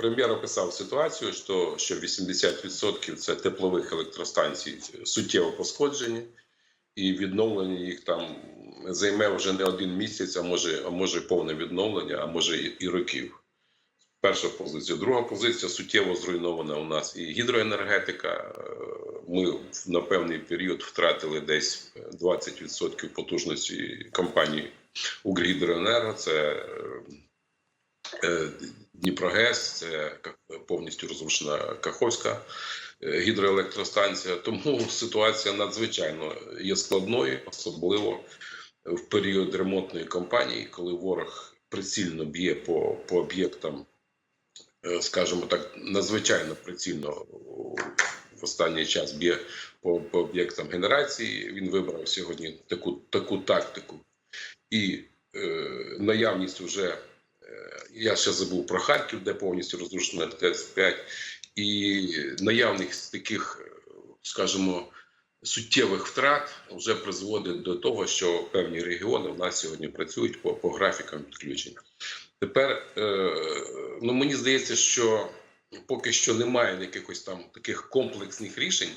прем'єр описав ситуацію, що, що 80% це теплових електростанцій суттєво пошкоджені, і відновлення їх там займе вже не один місяць, а може, а може повне відновлення, а може і, і років. Перша позиція. Друга позиція суттєво зруйнована у нас і гідроенергетика. Е, Ми на певний період втратили десь 20% потужності компанії Укргідроенерго. Це е, е, Дніпрогес, це повністю розрушена Каховська е, гідроелектростанція. Тому ситуація надзвичайно є складною, особливо в період ремонтної кампанії, коли ворог прицільно б'є по, по об'єктам е, скажімо так, надзвичайно прицільно в останній час б'є по, по об'єктам генерації. Він вибрав сьогодні таку, таку тактику. І е, наявність вже, е, я ще забув про Харків, де повністю розрушена ТС-5, і наявність таких, скажімо, суттєвих втрат вже призводить до того, що певні регіони в нас сьогодні працюють по, по графікам підключень. Тепер е, ну мені здається, що поки що немає якихось там таких комплексних рішень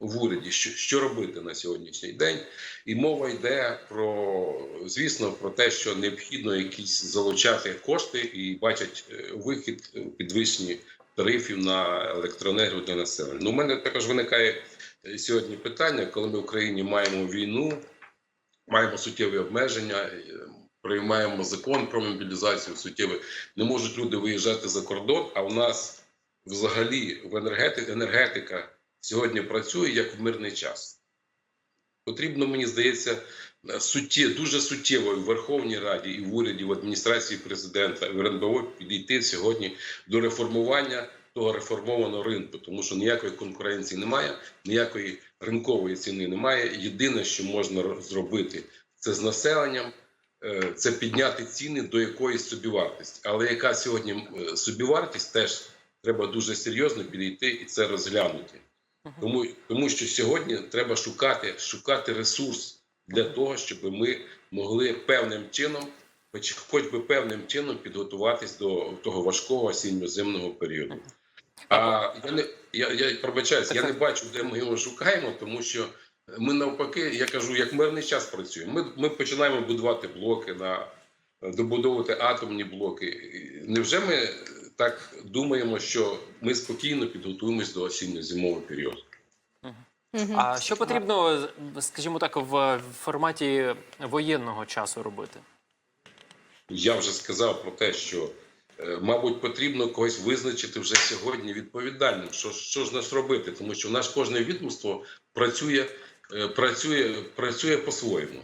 в уряді, що, що робити на сьогоднішній день, і мова йде про звісно про те, що необхідно якісь залучати кошти і бачать е, вихід підвищені тарифів на електроенергію для населення. Ну, у мене також виникає е, сьогодні питання, коли ми в Україні маємо війну, маємо суттєві обмеження. е, Приймаємо закон про мобілізацію суттєвий. Не можуть люди виїжджати за кордон. А у нас взагалі в енергетика, енергетика сьогодні працює як в мирний час. Потрібно, мені здається, суттє, дуже суттєво в Верховній Раді, і в уряді, в адміністрації президента, в РНБО підійти сьогодні до реформування того реформованого ринку, тому що ніякої конкуренції немає, ніякої ринкової ціни немає. Єдине, що можна ро- зробити, це з населенням. Е, це підняти ціни до якоїсь собівартості. Але яка сьогодні е, собівартість, теж треба дуже серйозно підійти і це розглянути. Тому, тому що сьогодні треба шукати, шукати ресурс для того, щоб ми могли певним чином, хоч, хоч би певним чином підготуватись до того важкого осінньо-зимного періоду. А я не я, я пробачаюсь, я не бачу, де ми його шукаємо, тому що ми навпаки, я кажу, як мирний час працюємо. Ми, ми починаємо будувати блоки на добудовувати атомні блоки. Невже ми так думаємо, що ми спокійно підготуємось до осінньо-зимового періоду? А що потрібно, скажімо так, в форматі воєнного часу робити? Я вже сказав про те, що, е, мабуть, потрібно когось визначити вже сьогодні відповідальним. Що, що ж нас робити? Тому що наше кожне відомство працює, е, працює, працює по-своєму.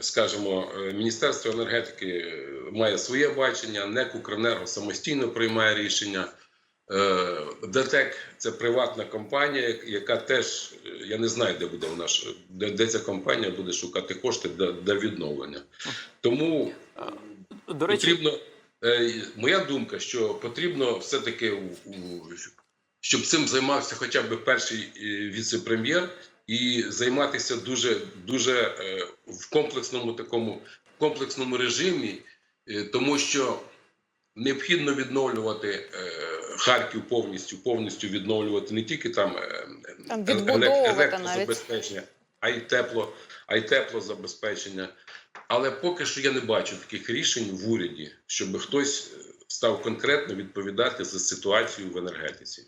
Скажімо, е, Міністерство енергетики е, має своє бачення, НЕК «Укренерго» самостійно приймає рішення. Е, ДТЕК це приватна компанія, яка теж я не знаю, де буде вона де, де ця компанія буде шукати кошти для, для відновлення. Тому До речі, потрібно моя думка, що потрібно все-таки щоб цим займався хоча б перший віце-прем'єр, і займатися дуже дуже в комплексному такому в комплексному режимі, е, тому що необхідно відновлювати е, Харків повністю, повністю відновлювати не тільки там, е, Там електрозабезпечення, а й тепло, а й теплозабезпечення. Але поки що я не бачу таких рішень в уряді, щоб хтось став конкретно відповідати за ситуацію в енергетиці.